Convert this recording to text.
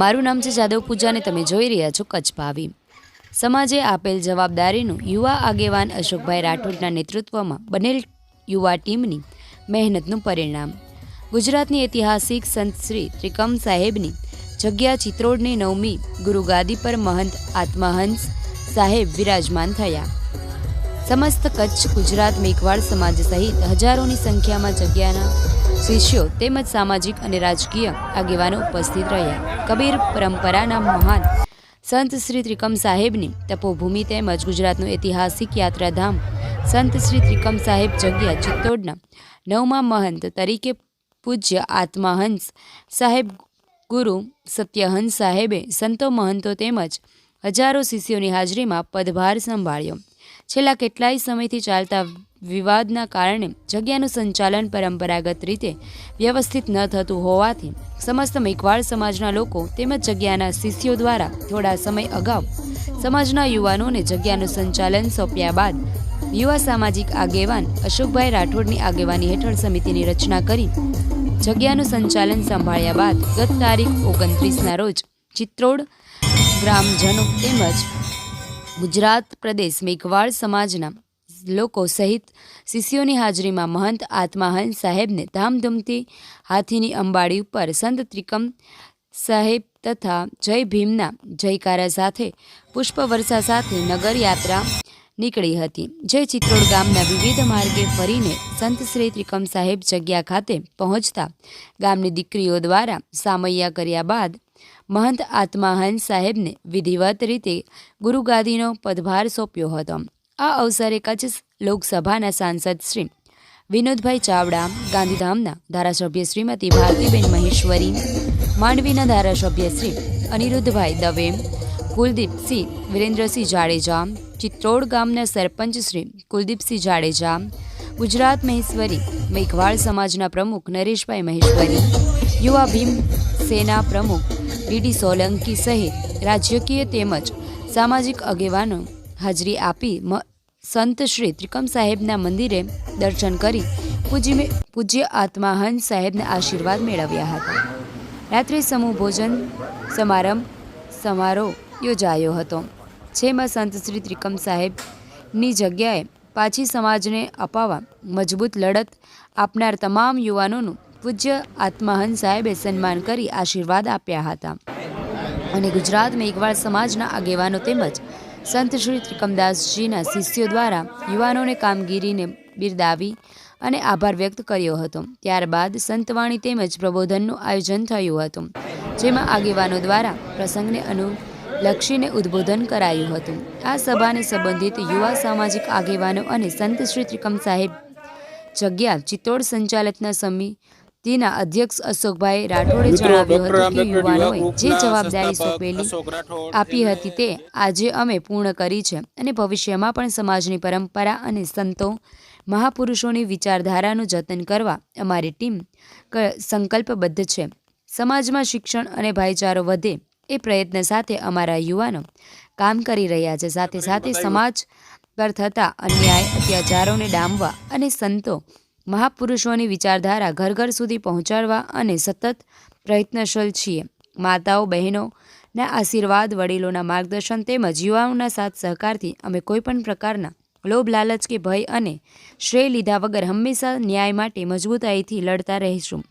મારું નામ છે જાદવ પૂજાને તમે જોઈ રહ્યા છો કચ્છ ભાવી. સમાજે આપેલ જવાબદારીનું યુવા આગેવાન અશોકભાઈ રાઠોડના નેતૃત્વમાં બનેલ યુવા ટીમની મહેનતનું પરિણામ. ગુજરાતની ઐતિહાસિક સંત શ્રી ત્રિકમ સાહેબની જગ્યા ચિત્રોડની નવમી ગુરુગાદી પર મહંત આત્મહંસ સાહેબ વિરાજમાન થયા. સમસ્ત કચ્છ, ગુજરાત મેઘવાડ સમાજ સહિત હજારોની સંખ્યામાં જગ્યાના શિષ્યો તેમજ સામાજિક અને રાજકીય આગેવાનો ઉપસ્થિત રહ્યા. કબીર પરંપરાના મહાન સંત શ્રી ત્રિકમ સાહેબની તપોભૂમિ તેમજ ગુજરાતનું ઐતિહાસિક યાત્રાધામ સંત શ્રી ત્રિકમ સાહેબ જગ્યા ચિત્તોડના નવમા મહંત તરીકે પૂજ્ય આત્માહંસ સાહેબ ગુરુ સત્યહંસ સાહેબે સંતો મહંતો તેમજ હજારો શિષ્યોની હાજરીમાં પદભાર સંભાળ્યો. છેલ્લા કેટલાય સમયથી ચાલતા વિવાદના કારણે જગ્યાનું સંચાલન પરંપરાગત રીતે વ્યવસ્થિત ન થતું હોવાથી સમસ્ત મેઘવાળ સમાજના લોકો તેમજ જગ્યાના શિષ્યો દ્વારા થોડા સમય અગાઉ સમાજના યુવાનોને જગ્યાનું સંચાલન સોંપ્યા બાદ યુવા સામાજિક આગેવાન અશોકભાઈ રાઠોડની આગેવાની હેઠળ સમિતિની રચના કરી જગ્યાનું સંચાલન સંભાળ્યા બાદ ગત તારીખ ઓગણત્રીસના રોજ ચિત્રોડ ગ્રામજનો તેમજ ગુજરાત પ્રદેશ મેઘવાળ સમાજના લોકો સહિત શિષ્યોની હાજરીમાં મહંત આત્માહન સાહેબને ધામધૂમથી હાથીની અંબાડી ઉપર સંત ત્રિકમ સાહેબ તથા જય ભીમના જયકારા સાથે પુષ્પવર્ષા સાથે નગરયાત્રા નીકળી હતી. જે ચિત્રોડ ગામના વિવિધ માર્ગે ફરીને સંત શ્રી ત્રિકમ સાહેબ જગ્યા ખાતે પહોંચતા ગામની દીકરીઓ દ્વારા સામૈયા કર્યા બાદ મહંત આત્માહન સાહેબને વિધિવત રીતે ગુરુગાદીનો પદભાર સોંપ્યો હતો. આ અવસરે કચ્છ લોકસભાના સાંસદ શ્રી વિનોદભાઈ ચાવડા, ગાંધીધામના ધારાસભ્ય શ્રીમતી ભારતીબેન મહેશ્વરી, માંડવીના ધારાસભ્ય શ્રી અનિરુદ્ધભાઈ દવે, કુલદીપસિંહ વિરેન્દ્રસિંહ જાડેજા, ચિત્રોડ ગામના સરપંચ શ્રી કુલદીપસિંહ જાડેજા, ગુજરાત મહેશ્વરી મેઘવાળ સમાજના પ્રમુખ નરેશભાઈ મહેશ્વરી, યુવા ભીમ સેના પ્રમુખ ડીડી સોલંકી સહિત રાજકીય તેમજ સામાજિક આગેવાનો હાજરી આપી સંત શ્રી ત્રિકમ સાહેબના મંદિરે દર્શન કરી પૂજ્ય પૂજ્ય આત્માહંસ સાહેબના આશીર્વાદ મેળવ્યા હતા. રાત્રે સમૂહ ભોજન સમારંભ સમારોહ યોજાયો હતો, જેમાં સંત શ્રી ત્રિકમ સાહેબની જગ્યાએ પાછી સમાજને અપાવવા મજબૂત લડત આપનાર તમામ યુવાનોનું પૂજ્ય આત્માહન સાહેબે સન્માન કરી આશીર્વાદ આપ્યા હતા. અને ગુજરાત મેઘવાળ સમાજના આગેવાનો તેમજ સંત શ્રી ત્રિકમદાસજીના શિષ્યો દ્વારા યુવાનોને કામગીરીને બિરદાવી અને આભાર વ્યક્ત કર્યો હતો. ત્યારબાદ સંતવાણી તેમજ પ્રબોધનનું આયોજન થયું હતું, જેમાં આગેવાનો દ્વારા પ્રસંગને અનુલક્ષીને ઉદ્બોધન કરાયું હતું. આ સભાને સંબંધિત યુવા સામાજિક આગેવાનો અને સંત શ્રી ત્રિકમ સાહેબ જગ્યા ચિત્તોડ સંચાલકના સમિતિના અધ્યક્ષ અશોકભાઈ રાઠોડે જણાવ્યું હતું કે યુવાનોએ જે જવાબદારી સોંપેલી આપી હતી તે આજે અમે પૂર્ણ કરી છે અને ભવિષ્યમાં પણ સમાજની પરંપરા અને સંતો મહાપુરુષોની વિચારધારાનું જતન કરવા અમારી ટીમ સંકલ્પબદ્ધ છે. સમાજમાં શિક્ષણ અને ભાઈચારો વધે એ પ્રયત્ન સાથે અમારા યુવાનો કામ કરી રહ્યા છે. સાથે સાથે સમાજ પર થતા અન્યાય અત્યાચારોને ડામવા અને સંતો મહાપુરુષોની વિચારધારા ઘર ઘર સુધી પહોંચાડવા અને સતત પ્રયત્નશીલ છીએ. માતાઓ બહેનોના આશીર્વાદ, વડીલોના માર્ગદર્શન તેમજ યુવાઓના સાથ સહકારથી અમે કોઈપણ પ્રકારના લોભ, લાલચ કે ભય અને શ્રેય લીધા વગર હંમેશા ન્યાય માટે મજબૂતાઈથી લડતા રહીશું.